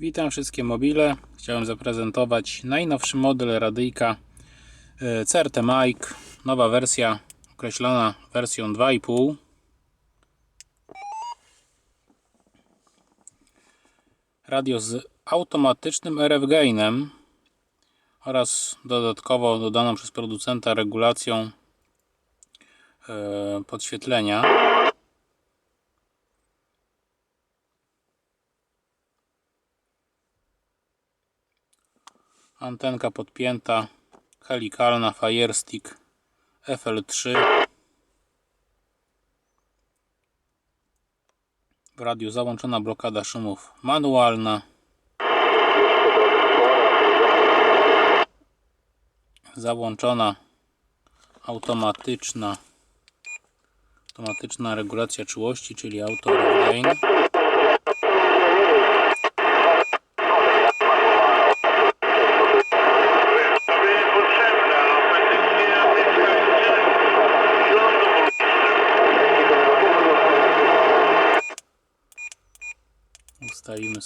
Witam wszystkie mobile. Chciałem zaprezentować najnowszy model radyjka e, CRT Mic. Nowa wersja określona wersją 2,5. Radio z automatycznym RF gainem oraz dodatkowo dodaną przez producenta regulacją e, podświetlenia. Antenka podpięta, helikalna Firestick FL3. W radiu załączona blokada szumów manualna. Załączona automatyczna automatyczna regulacja czułości, czyli auto gain.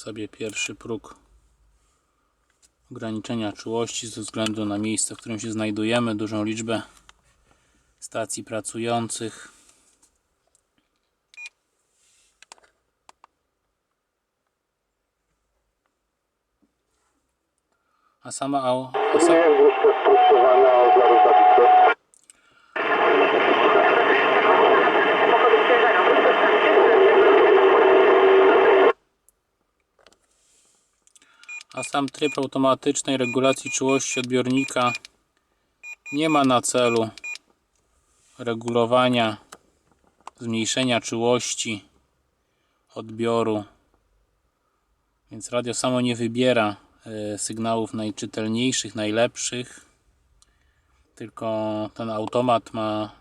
Sobie pierwszy próg ograniczenia czułości ze względu na miejsce, w którym się znajdujemy, dużą liczbę stacji pracujących. A sama a a sam tryb automatycznej regulacji czułości odbiornika nie ma na celu regulowania zmniejszenia czułości odbioru więc radio samo nie wybiera e, sygnałów najczytelniejszych, najlepszych tylko ten automat ma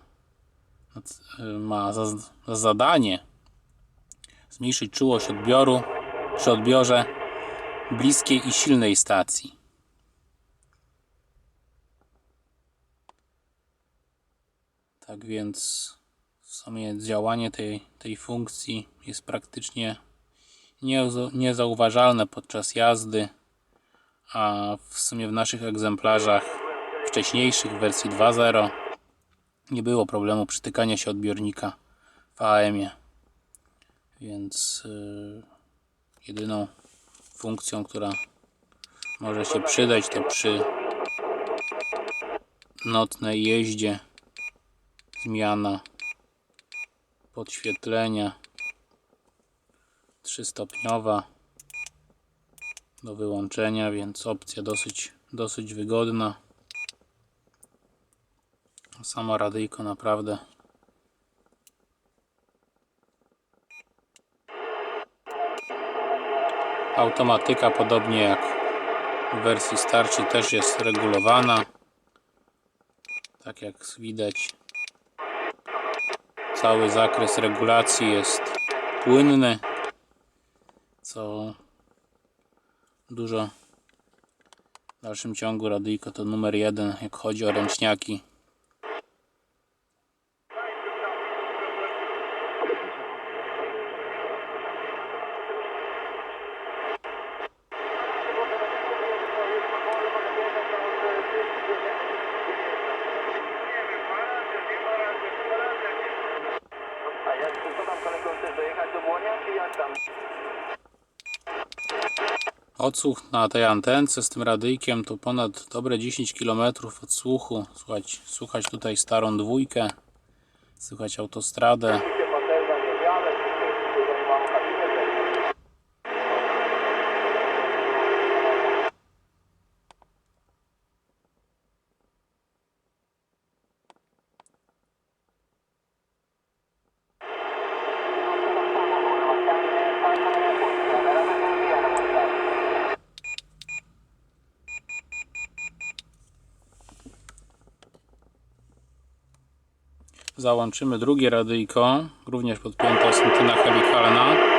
e, ma za, za zadanie zmniejszyć czułość odbioru przy odbiorze bliskiej i silnej stacji. Tak więc w sumie działanie tej, tej funkcji jest praktycznie niezauważalne podczas jazdy, a w sumie w naszych egzemplarzach wcześniejszych wersji 2.0 nie było problemu przytykania się odbiornika w AM-ie. Więc yy, jedyną funkcją, która może się przydać, to przy nocnej jeździe zmiana podświetlenia trzystopniowa do wyłączenia, więc opcja dosyć, dosyć wygodna. Sama radyjko naprawdę Automatyka, podobnie jak w wersji starszej, też jest regulowana. Tak jak widać, cały zakres regulacji jest płynny, co dużo w dalszym ciągu radyjko to numer jeden, jak chodzi o ręczniaki. A jak co tam kolego chcesz dojechać do Błonia, czy jak tam? Odsłuch na tej antence z tym radyjkiem to ponad dobre 10 km odsłuchu. Słuchać, słuchać tutaj starą dwójkę, słychać autostradę. Załączymy drugie radyjko, również podpięta jest antyna helikalna.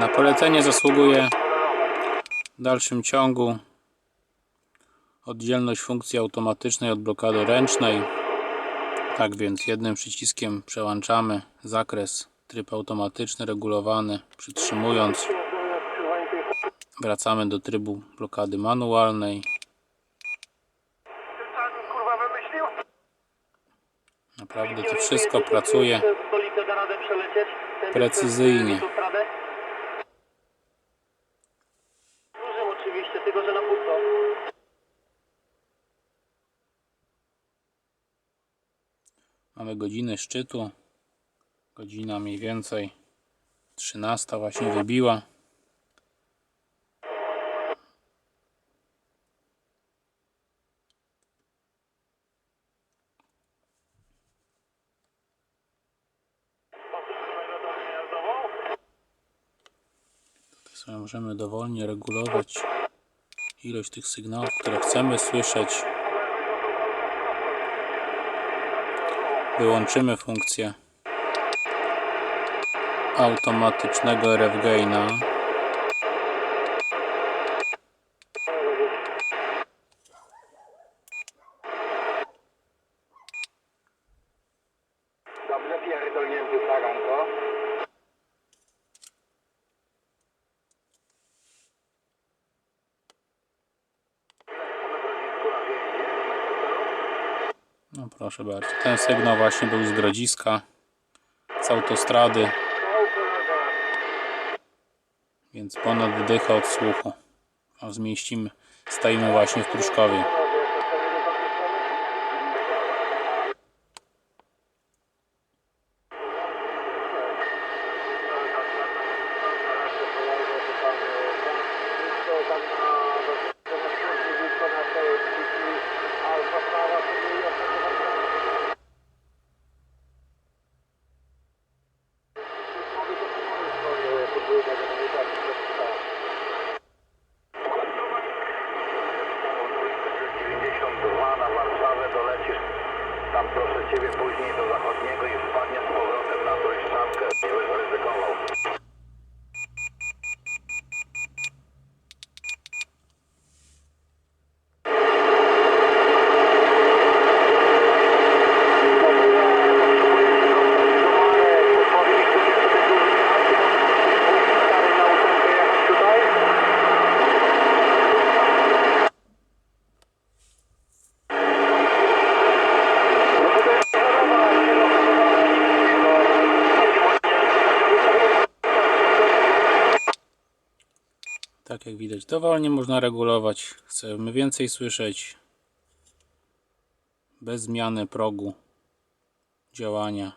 Na polecenie zasługuje w dalszym ciągu oddzielność funkcji automatycznej od blokady ręcznej. Tak więc jednym przyciskiem przełączamy zakres tryb automatyczny regulowany przytrzymując wracamy do trybu blokady manualnej Kurwa wymyślił? naprawdę to wszystko pracuje Precyzyjnie. przez autostradę? Dużym oczywiście, tylko że na pusto. Mamy godziny szczytu godzina mniej więcej 13 właśnie wybiła Tutaj możemy dowolnie regulować ilość tych sygnałów, które chcemy słyszeć. Wyłączymy funkcję automatycznego RF proszę bardzo. Ten sygnał właśnie był z grodziska, z autostrady, więc ponad dycha od słuchu. A zmieścimy, stoimy właśnie w Pruszkowie. Tak jak widać, dowolnie można regulować. Chcemy więcej słyszeć. Bez zmiany progu działania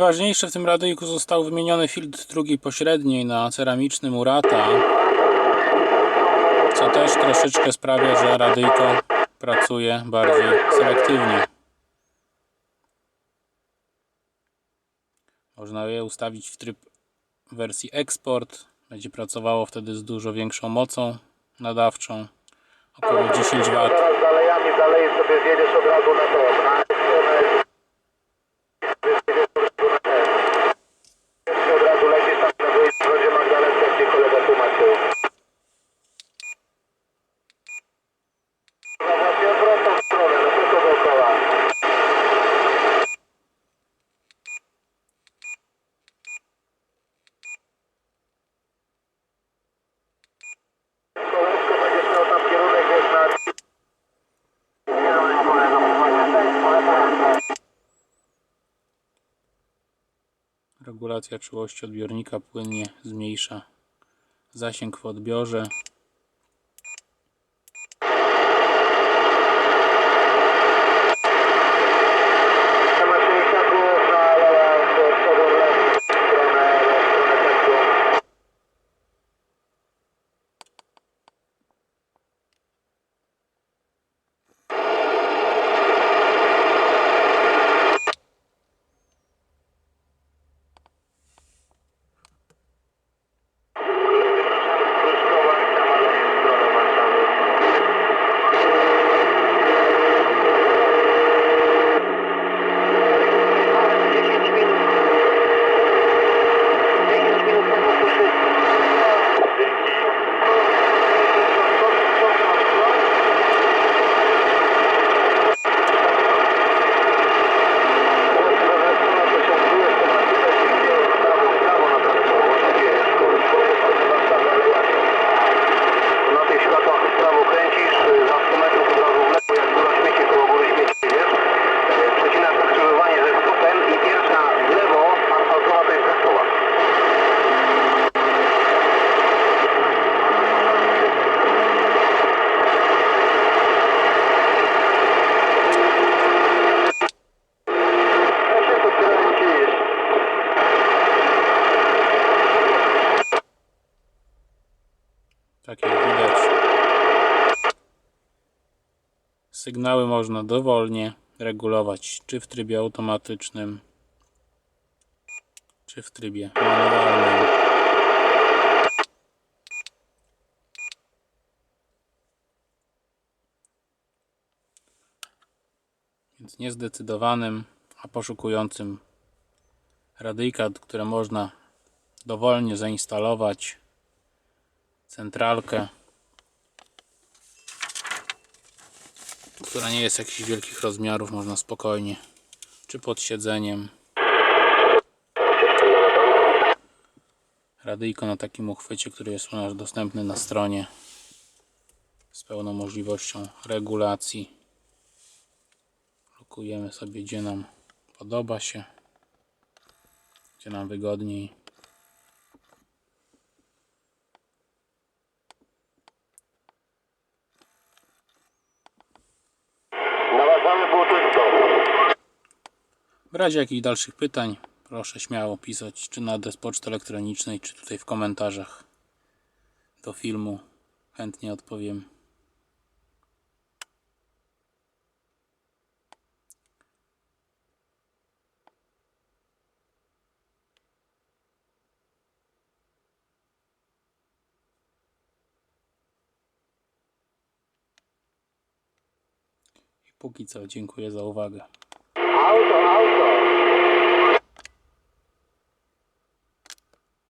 najważniejsze w tym radyjku został wymieniony filtr drugiej pośredniej na ceramiczny Murata. Co też troszeczkę sprawia, że radyjko pracuje bardziej selektywnie. Można je ustawić w tryb wersji eksport. Będzie pracowało wtedy z dużo większą mocą nadawczą. Około 10 W. Sobie zjedziesz od razu na to. Regulacja czułości odbiornika płynnie zmniejsza zasięg w odbiorze. Tak jak widać, sygnały można dowolnie regulować, czy w trybie automatycznym, czy w trybie manualnym. Więc niezdecydowanym, a poszukującym radyjka, które można dowolnie zainstalować centralkę, która nie jest jakichś wielkich rozmiarów, można spokojnie, czy pod siedzeniem. Radyjko na takim uchwycie, który jest u nas dostępny na stronie z pełną możliwością regulacji. Lokujemy sobie, gdzie nam podoba się, gdzie nam wygodniej. Na Warszawie było czysto. W razie jakichś dalszych pytań, proszę śmiało pisać, czy na adres poczty elektronicznej, czy tutaj w komentarzach do filmu. Chętnie odpowiem. Póki co dziękuję za uwagę. Auto, auto.